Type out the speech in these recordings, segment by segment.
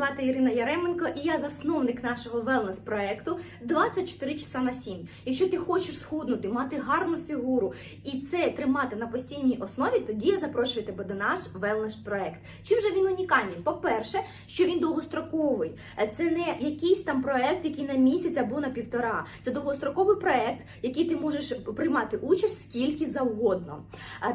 звати Ірина Яременко, і я засновник нашого велнес проекту 24 часа на 7. Якщо ти хочеш схуднути, мати гарну фігуру і це тримати на постійній основі, тоді я запрошую тебе до наш велнес проект. Чим же він унікальний? По-перше, що він довгостроковий. Е, Це не якийсь там проект, який на місяць або на півтора. Це довгостроковий проект, який ти можеш приймати участь скільки завгодно.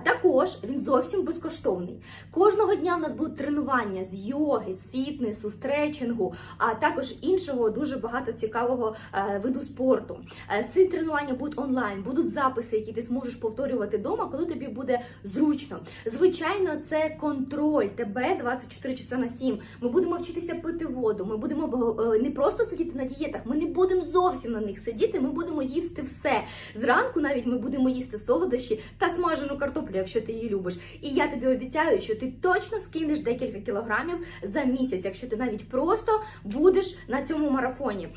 Також він зовсім безкоштовний. Кожного дня в нас будуть тренування з йоги, з фітнесу, стретчингу, а також іншого дуже багато цікавого е, виду спорту. Е, Ці тренування будуть онлайн, будуть записи, які ти зможеш повторювати вдома, коли тобі буде зручно. Звичайно, це контроль тебе 24 часа на 7. Ми будемо вчитися пити воду. Ми будемо е, не просто сидіти на дієтах, ми не будемо зовсім на них сидіти. Ми будемо їсти все. Зранку навіть ми будемо їсти солодощі та смажену картоплю, якщо ти її любиш. І я тобі обіцяю, що ти точно скинеш декілька кілограмів за місяць, якщо ти навіть просто будеш на цьому марафоні.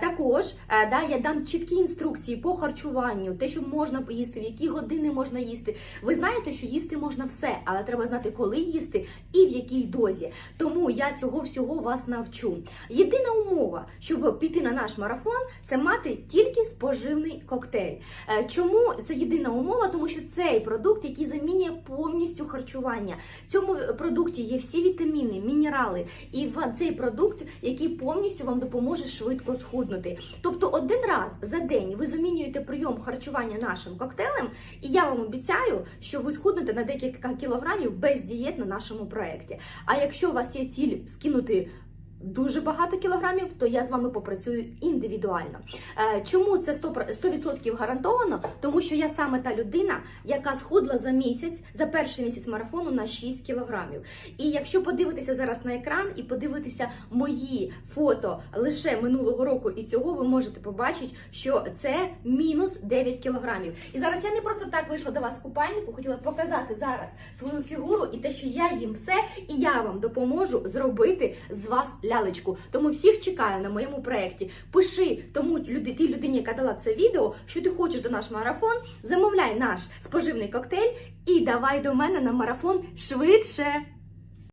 Також е, да, я дам чіткі інструкції по харчуванню, те, що можна поїсти, в які години можна їсти. Ви знаєте, що їсти можна все, але треба знати, коли їсти і в якій дозі. Тому я цього всього вас навчу. Єдина умова, щоб піти на наш марафон, це мати тільки споживний коктейль. Е, Чому це єдина умова? Тому що цей продукт, який замінює повністю харчування. В цьому продукті є всі вітаміни, мінерали, і цей продукт, який повністю вам допоможе швидко схуднути. Тобто, один раз за день ви замінюєте прийом харчування нашим коктейлем, і я вам обіцяю, що ви схуднете на декілька кілограмів без дієт на нашому проєкті. А якщо у вас є ціль скинути дуже багато кілограмів, то я з вами попрацюю індивідуально. Е, Чому це 100%, 100% гарантовано? Тому що я саме та людина, яка схудла за місяць, за перший місяць марафону на 6 кілограмів. І якщо подивитися зараз на екран і подивитися мої фото лише минулого року і цього, ви можете побачити, що це мінус 9 кілограмів. І зараз я не просто так вийшла до вас в купальнику, хотіла показати зараз свою фігуру і те, що я їм все, і я вам допоможу зробити з вас лялечку. Тому всіх чекаю на моєму проєкті. Пиши тому люди, тій людині, яка дала це відео, що ти хочеш до наш марафон, замовляй наш споживний коктейль і давай до мене на марафон швидше.